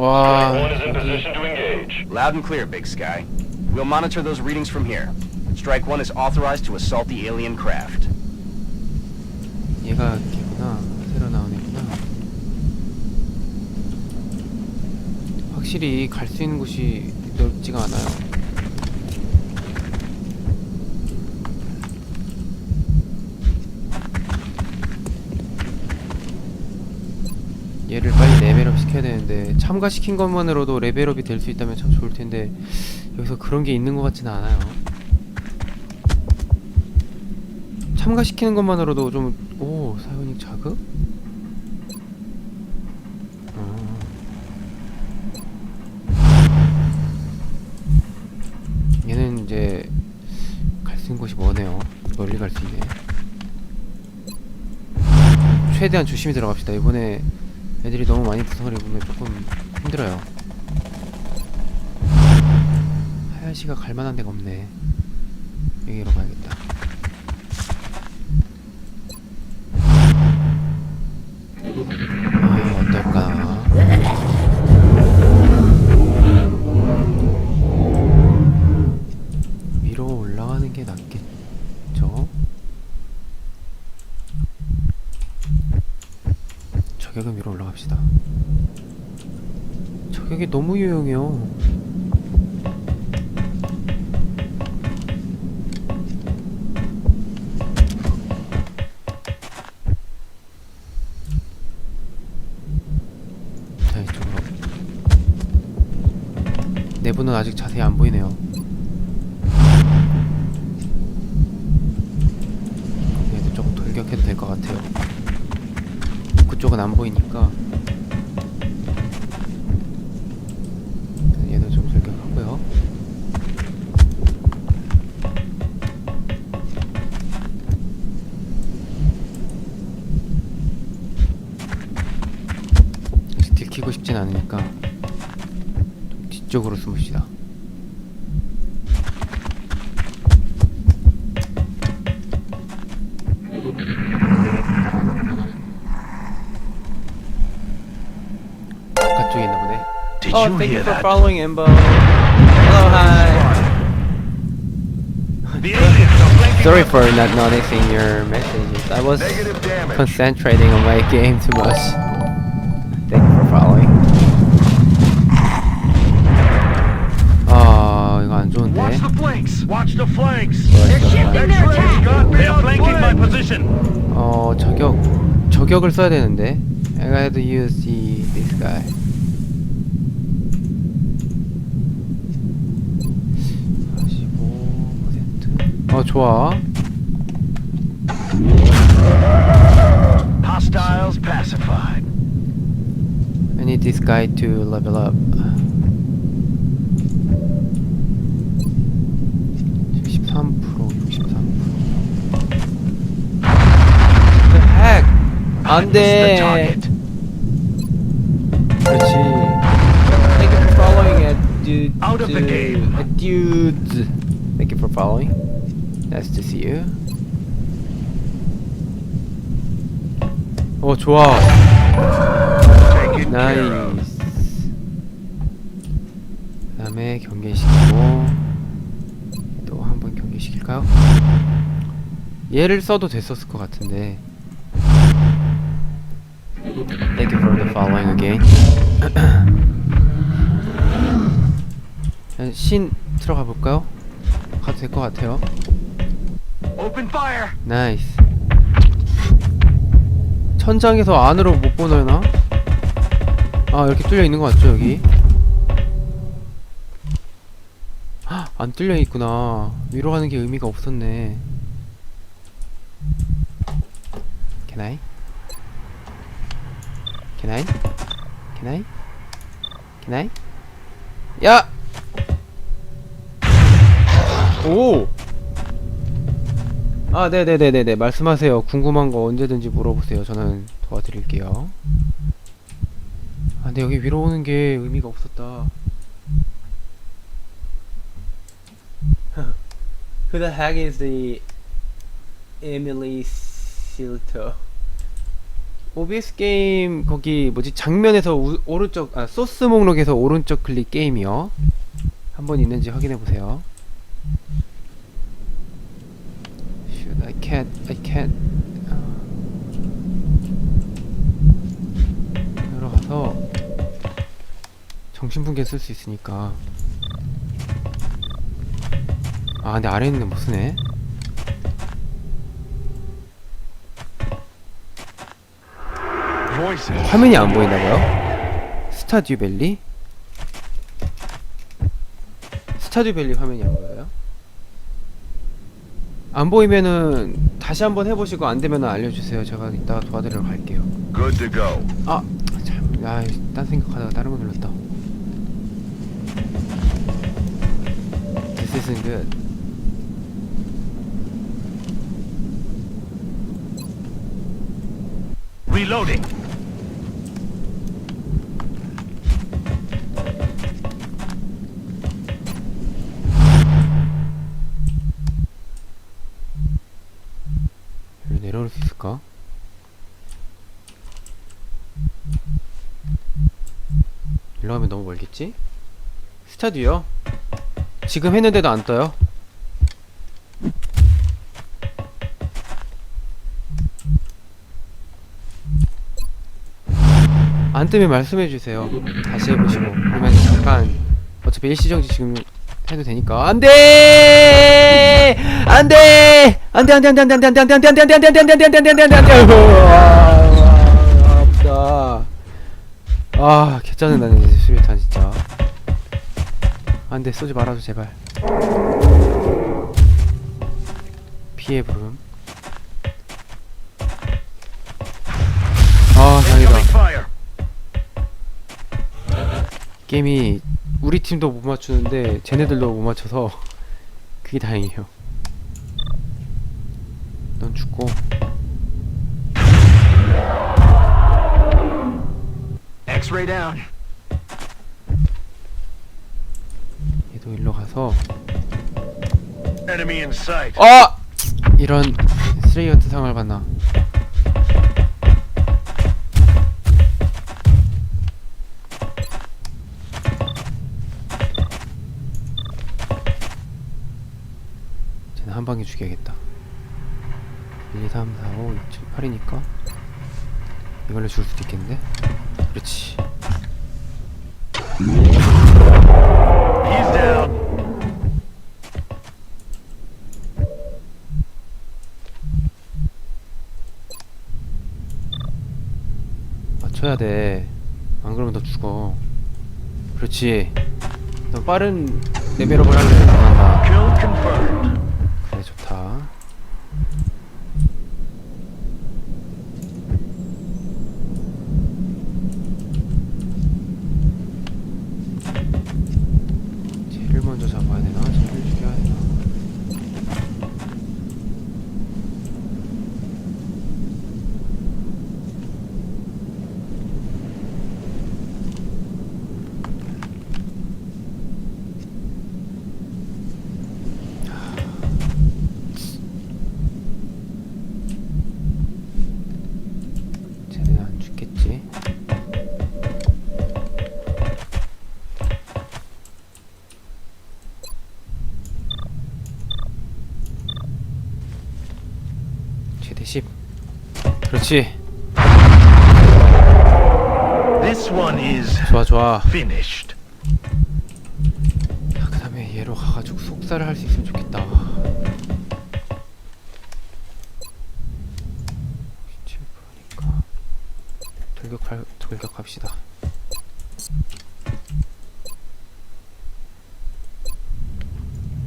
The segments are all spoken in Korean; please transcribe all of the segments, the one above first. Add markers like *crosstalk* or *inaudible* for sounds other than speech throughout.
와 One is in position to engage. Loud and clear, Big Sky. We'll monitor those readings from here. Strike One is authorized to assault the alien craft. 얘가 걔구나 새로 나온 애구나 확실히 갈 수 있는 곳이 넓지가 않아요 얘를 빨리 레벨업 시켜야 되는데 참가시킨 것만으로도 레벨업이 될 수 있다면 참 좋을 텐데 여기서 그런 게 있는 것 같지는 않아요 참가시키는 것만으로도 좀, 오, 사연익 자극? 어. 얘는 이제 갈 수 있는 곳이 뭐네요. 멀리 갈 수 있네. 최대한 조심히 들어갑시다. 이번에 애들이 너무 많이 부상을 입으면 조금 힘들어요. 하야시가 갈 만한 데가 없네. 여기로 가야겠다. 올라갑시다. 저격이 너무 유용해요. 자, 이쪽으로. 내부는 아직 자세히 안 보이네요. 얘도 조금 돌격해도 될 것 같아요. 그쪽은 안 보이니까. 얘도 좀 돌격하고요. 들키고 싶진 않으니까 좀 뒤쪽으로 숨읍시다. 바깥쪽에 있나 보네. Did oh, you thank hear you for that? following, Embo. Hello, hi. The aliens are flanking Sorry up. for not noticing your messages. I was Negative damage. concentrating on my game too much. Thank you for following. 아 이거 안 Watch 좋은데. the flanks. Watch the flanks. They're That shifting their train's attack. got They are flanking my position. 어 저격 저격을 써야 되는데. I had to use the this guy. 어 좋아. Hostiles pacified. I need this guy to level up. 13% 63%. The heck? 안 This is the 돼. target. 그렇지. Thank you for following it, dude. Out of the game. Uh, dudes. Thank you for following. Nice to see you. 어 좋아. 나이스. 그다음에 경계시키고 또 한 번 경계시킬까요? 얘를 써도 됐었을 것 같은데. Thank you for the following again. 자, 신 들어가 볼까요? 가도 될 것 같아요. 나이스. 천장에서 안으로 못 보내나? 아 이렇게 뚫려 있는 거 맞죠 여기? 헉, 안 뚫려 있구나. 위로 가는 게 의미가 없었네. Can I? Can I? Can I? Can I? 야! 오! 아, 네네네네네. 말씀하세요. 궁금한 거 언제든지 물어보세요. 저는 도와드릴게요. 아, 근데 여기 위로 오는 게 의미가 없었다. *laughs* Who the heck is the Emily Silto? OBS 게임 거기 뭐지 장면에서 우, 오른쪽 아 소스 목록에서 오른쪽 클릭 게임이요. 한번 있는지 확인해 보세요. I can't I can't 아. 들어가서 정신분계 쓸수 있으니까 아 근데 아래 있는 못 쓰네. Voices. 화면이 안 보인다고요? 스타듀 밸리? 스타듀 밸리 화면이 안 보여요? 안 보이면은 다시 한번 해보시고 안 되면 알려주세요. 제가 이따가 도와드리러 갈게요. Good to go. 아, 참, 아, 딴 생각하다가 다른 거 눌렀다. This isn't good. Reloading. 일로 가면 너무 멀겠지? 스타듀요? 지금 했는데도 안 떠요? 안 뜨면 말씀해 주세요. 다시 해보시고. 그러면 잠깐 어차피 일시정지 지금 해도 되니까 안돼 안돼 안돼 안돼 안돼 안돼 안돼 안돼 안돼 안돼 안돼 안돼 안돼 안돼 안돼 안돼 안돼 안돼 안돼 아 개짜증 나네 수류탄 진짜. 안돼 쏘지 말아줘 제발. 피해 부름. 아 다행이다. 게임이 우리 팀도 못 맞추는데 쟤네들도 못 맞춰서 *laughs* 그게 다행이에요. 넌 죽고 X-ray down. 얘도 일로 가서 Enemy in sight. 아 이런 쓰레기 같은 상황을 봤나? 쟤는 한 방에 죽여야겠다. 1, 2, 3, 4, 5, 6, 7, 8이니까 이걸로 죽을 수도 있겠는데? 그렇지. He's down. 맞춰야 돼. 안 그러면 너 죽어. 그렇지. 너 빠른 레벨업을 하려면 잘한다. Kill confirmed. 그래 좋다. 쟤를 먼저 잡아야 되나? 쟤를 죽여야 되나? 쟤는 안 죽겠지? 최대 10 그렇지 This one is 좋아 좋아 finished. 그 다음에 얘로 가가지고 속살을 할 수 있으면 좋겠다 그러니까 돌격할 돌격합시다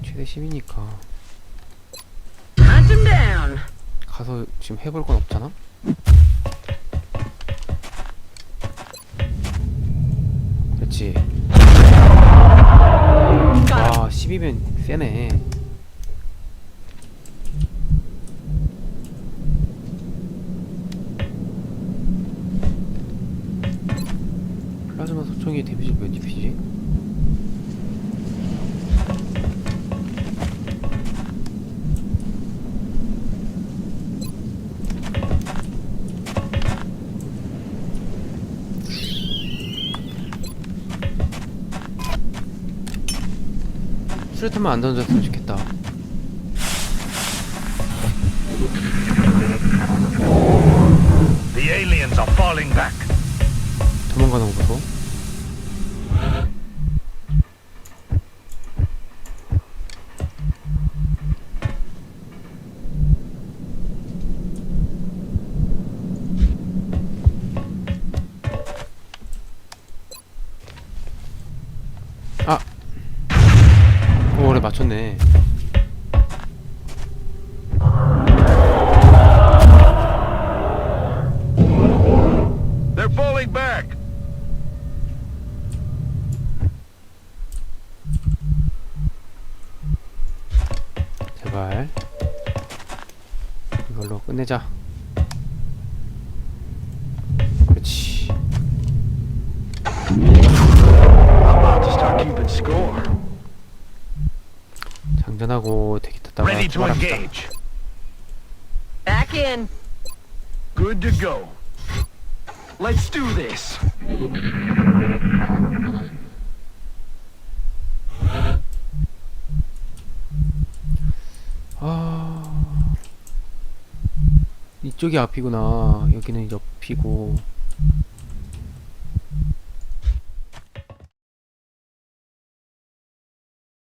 최대 10이니까 Hunt him down. 가서 지금 해볼 건 없잖아? 70이면 세네 플라즈마 소총이 데미지 몇 DP지? 수류탄만 안 던졌으면 좋겠다. 도망가는 거 보소. 맞췄네. They're falling back. 제발 이걸로 끝내자 그렇지 장전하고 대기 탔다가 Ready to 출발합시다 engage. Back in. Good to go. Let's do this. 아 이쪽이 앞이구나 여기는 옆이고